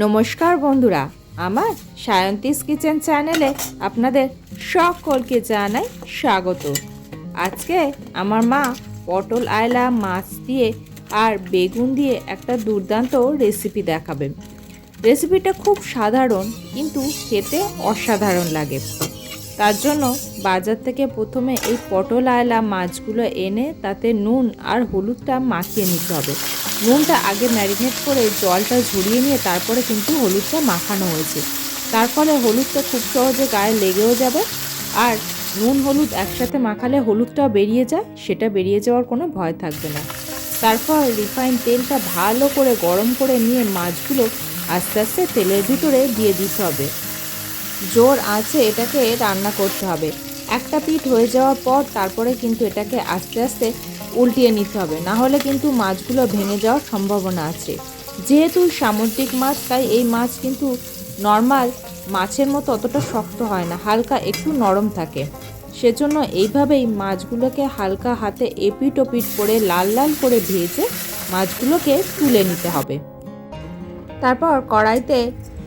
নমস্কার বন্ধুরা, আমার সায়ন্তিস কিচেন চ্যানেলে আপনাদের সকলকে জানাই স্বাগত। আজকে আমার মা পটল, আয়লা, মাছ দিয়ে আর বেগুন দিয়ে একটা দুর্দান্ত রেসিপি দেখাবেন রেসিপিটা খুব সাধারণ, কিন্তু খেতে অসাধারণ লাগে। তার জন্য বাজার থেকে প্রথমে এই পটল আয়লা মাছগুলো এনে তাতে নুন আর হলুদটা মাখিয়ে নিতে হবে। নুনটা আগে ম্যারিনেট করে জলটা ঝরিয়ে নিয়ে তারপরে কিন্তু হলুদটা মাখানো হয়েছে। তার ফলে হলুদটা খুব সহজে গায়ে লেগেও যাবে আর নুন হলুদ একসাথে মাখালে হলুদটাও বেরিয়ে যায়, সেটা বেরিয়ে যাওয়ার কোনো ভয় থাকবে না। তারপর রিফাইন তেলটা ভালো করে গরম করে নিয়ে মাছগুলো আস্তে আস্তে তেলের ভিতরে দিয়ে দিতে হবে। জোর আছে এটাকে রান্না করতে হবে। একটা পিঠ হয়ে যাওয়ার পর তারপরে কিন্তু এটাকে আস্তে আস্তে উল্টিয়ে নিতে হবে। না হলে কিন্তু মাছগুলো ভেঙে যাওয়ার সম্ভাবনা আছে। যেহেতু সামুদ্রিক মাছ, তাই এই মাছ কিন্তু নর্মাল মাছের মতো অতটা শক্ত হয় না, হালকা একটু নরম থাকে। সেজন্য এইভাবেই মাছগুলোকে হালকা হাতে এপিট ওপিট করে, লাল লাল করে ভেজে মাছগুলোকে তুলে নিতে হবে। তারপর কড়াইতে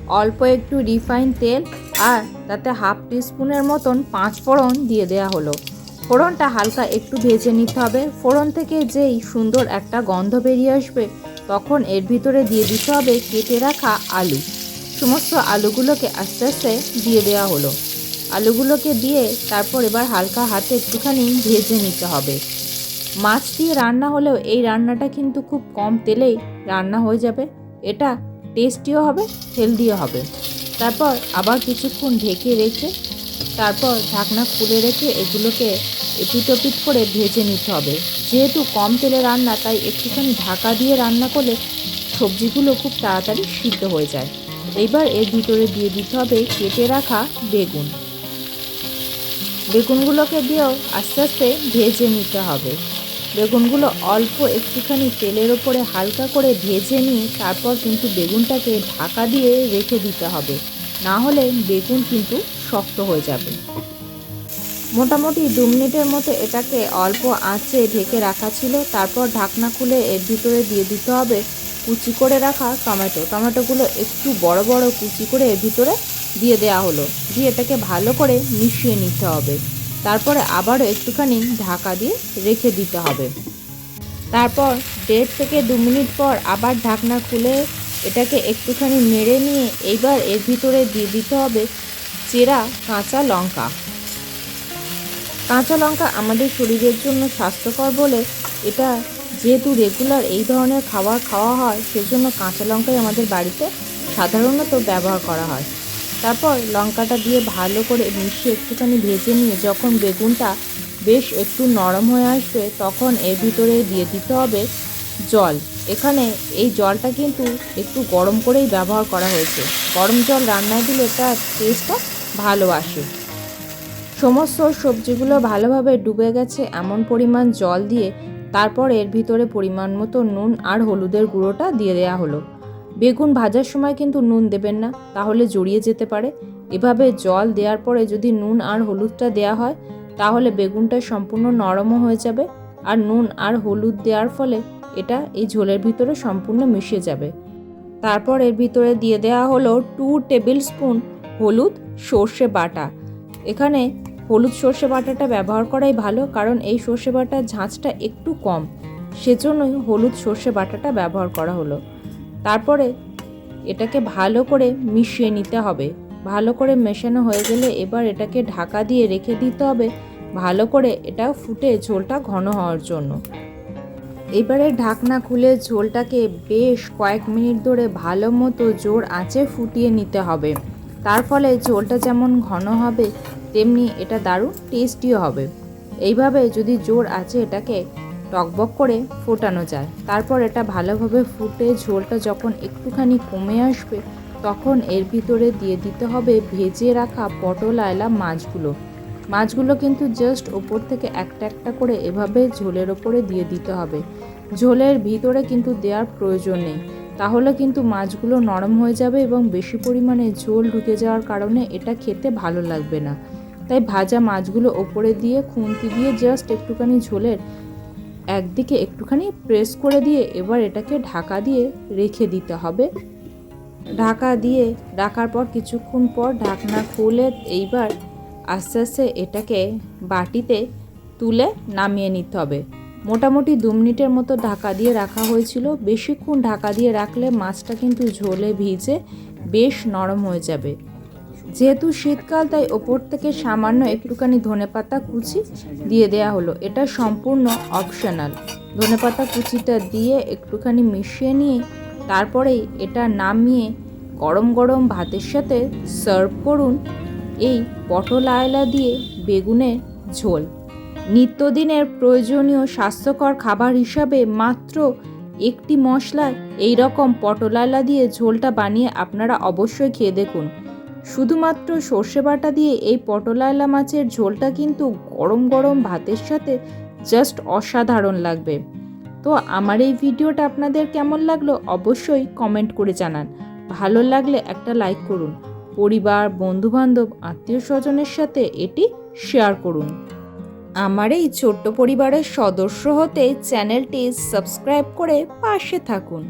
অল্প একটু রিফাইন তেল আর তাতে হাফ টিস্পুনের মতন পাঁচ ফোড়ন দিয়ে দেওয়া হলো। ফোড়নটা হালকা একটু ভেজে নিতে হবে। ফোড়ন থেকে যেই সুন্দর একটা গন্ধ বেরিয়ে আসবে, তখন এর ভিতরে দিয়ে দিতে হবে কেটে রাখা আলু। সমস্ত আলুগুলোকে আস্তে আস্তে দিয়ে দেওয়া হলো। আলুগুলোকে দিয়ে তারপর এবার হালকা হাতে একটুখানি ভেজে নিতে হবে। মাছ দিয়ে রান্না হলেও এই রান্নাটা কিন্তু খুব কম তেলেই রান্না হয়ে যাবে। এটা টেস্টিও হবে হেলদিও হবে। তারপর আবার কিছুক্ষণ ঢেকে রেখে, তারপর ঢাকনা খুলে রেখে এগুলোকে এপিটোপিট করে ভেজে নিতে হবে। যেহেতু কম তেলে রান্না, তাই একটুখানি ঢাকা দিয়ে রান্না করলে সবজিগুলো খুব তাড়াতাড়ি সিদ্ধ হয়ে যায়। এইবার এর ভিতরে দিয়ে দিতে হবে কেটে রাখা বেগুন। বেগুনগুলোকে দিয়েও আস্তে আস্তে ভেজে নিতে হবে। বেগুনগুলো অল্প একটুখানি তেলের ওপরে হালকা করে ভেজে নিয়ে তারপর কিন্তু বেগুনটাকে ঢাকা দিয়ে রেখে দিতে হবে। না হলে বেগুন কিন্তু শক্ত হয়ে যাবে। মোটামুটি দু মিনিটের মতো এটাকে অল্প আঁচে ঢেকে রাখা ছিল। তারপর ঢাকনা খুলে এর ভিতরে দিয়ে দিতে হবে কুচি করে রাখা টমেটো। টমেটোগুলো একটু বড় বড় কুচি করে এর ভিতরে দিয়ে দেওয়া হলো। দিয়ে এটাকে ভালো করে মিশিয়ে নিতে হবে। তারপরে আবারও একটুখানি ঢাকা দিয়ে রেখে দিতে হবে। তারপর দেড় থেকে দু মিনিট পর আবার ঢাকনা খুলে এটাকে একটুখানি নেড়ে নিয়ে এইবার এর ভিতরে দিয়ে দিতে হবে চেরা কাঁচা লঙ্কা। কাঁচা লঙ্কা আমাদের শরীরের জন্য স্বাস্থ্যকর বলে এটা যেহেতু রেগুলার এই ধরনের খাবার খাওয়া হয়, সেজন্য কাঁচা লঙ্কাই আমাদের বাড়িতে সাধারণত ব্যবহার করা হয়। তারপর লঙ্কাটা দিয়ে ভালো করে মিশিয়ে একটুখানি ভেজে নিয়ে যখন বেগুনটা বেশ একটু নরম হয়ে আসবে, তখন এর ভিতরে দিয়ে দিতে হবে জল। এখানে এই জলটা কিন্তু একটু গরম করেই ব্যবহার করা হয়েছে। গরম জল রান্নায় দিলে তার টেস্টটা ভালো আসে। সমস্ত সবজিগুলো ভালোভাবে ডুবে গেছে, এমন পরিমাণ জল দিয়ে তারপর এর ভিতরে পরিমাণ মতো নুন আর হলুদের গুঁড়োটা দিয়ে দেওয়া হলো। বেগুন ভাজার সময় কিন্তু নুন দেবেন না, তাহলে জড়িয়ে যেতে পারে। এভাবে জল দেওয়ার পরে যদি নুন আর হলুদটা দেওয়া হয়, তাহলে বেগুনটা সম্পূর্ণ নরমও হয়ে যাবে আর নুন আর হলুদ দেওয়ার ফলে এটা এই ঝোলের ভিতরে সম্পূর্ণ মিশে যাবে। তারপর এর ভিতরে দিয়ে দেওয়া হলো টু টেবিল স্পুন হলুদ সর্ষে বাটা। এখানে হলুদ সর্ষে বাটাটা ব্যবহার করাই ভালো, কারণ এই সর্ষে বাটার ঝাঁঝটা একটু কম। সেজন্যই হলুদ সর্ষে বাটাটা ব্যবহার করা হলো। তারপরে এটাকে ভালো করে মিশিয়ে নিতে হবে। ভালো করে মেশানো হয়ে গেলে এবার এটাকে ঢাকা দিয়ে রেখে দিতে হবে। ভালো করে এটা ফুটে ঝোলটা ঘন হওয়ার জন্য। এবারে ঢাকনা খুলে ঝোলটাকে বেশ কয়েক মিনিট ধরে ভালো মতো জোর আঁচে ফুটিয়ে নিতে হবে। তার ফলে ঝোলটা যেমন ঘন হবে, তেমনি এটা দারুণ টেস্টিও হবে। এইভাবে যদি জোর আছে এটাকে টকবক করে ফোটানো যায়। তারপর এটা ভালোভাবে ফুটে ঝোলটা যখন একটুখানি কমে আসবে, তখন এর ভিতরে দিয়ে দিতে হবে ভেজে রাখা পটল আয়লা মাছগুলো। মাছগুলো কিন্তু জাস্ট ওপর থেকে একটা একটা করে এভাবে ঝোলের ওপরে দিয়ে দিতে হবে। ঝোলের ভিতরে কিন্তু দেওয়ার প্রয়োজন নেই। তাহলে কিন্তু মাছগুলো নরম হয়ে যাবে এবং বেশি পরিমাণে ঝোল ঢুকে যাওয়ার কারণে এটা খেতে ভালো লাগবে না। তাই ভাজা মাছগুলো ওপরে দিয়ে খুন্তি দিয়ে জাস্ট একটুখানি ঝোলের একদিকে একটুখানি প্রেস করে দিয়ে এবার এটাকে ঢাকা দিয়ে রেখে দিতে হবে। ঢাকা দিয়ে রাখার পর কিছুক্ষণ পর ঢাকনা খুলে এইবার আস্তে আস্তে এটাকে বাটিতে তুলে নামিয়ে নিতে হবে। মোটামুটি দু মিনিটের মতো ঢাকা দিয়ে রাখা হয়েছিল। বেশিক্ষণ ঢাকা দিয়ে রাখলে মাছটা কিন্তু ঝোলে ভিজে বেশ নরম হয়ে যাবে। যেহেতু শীতকাল, তাই ওপর থেকে সামান্য একটুখানি ধনেপাতা কুচি দিয়ে দেয়া হলো। এটা সম্পূর্ণ অপশনাল ধনেপাতা কুচিটা দিয়ে একটুখানি মিশিয়ে নিয়ে, তারপরেই এটা নামিয়ে গরম গরম ভাতের সাথে সার্ভ করুন এই পটল আয়লা দিয়ে বেগুনের ঝোল। নিত্যদিনের প্রয়োজনীয় স্বাস্থ্যকর খাবার হিসাবে মাত্র একটি মশলায় এই রকম পটল আয়লা দিয়ে ঝোলটা বানিয়ে আপনারা অবশ্যই খেয়ে দেখুন। শুধুমাত্র সর্ষে বাটা দিয়ে এই পটল আয়লা মাছের ঝোলটা কিন্তু গরম গরম ভাতের সাথে জাস্ট অসাধারণ লাগবে। তো আমার এই ভিডিওটা আপনাদের কেমন লাগল অবশ্যই কমেন্ট করে জানান। ভালো লাগলে একটা লাইক করুন। পরিবার, বন্ধুবান্ধব আত্মীয় স্বজনের সাথে এটি শেয়ার করুন। আমার এই ছোট্ট পরিবারের সদস্য হতে চ্যানেলটি সাবস্ক্রাইব করে পাশে থাকুন।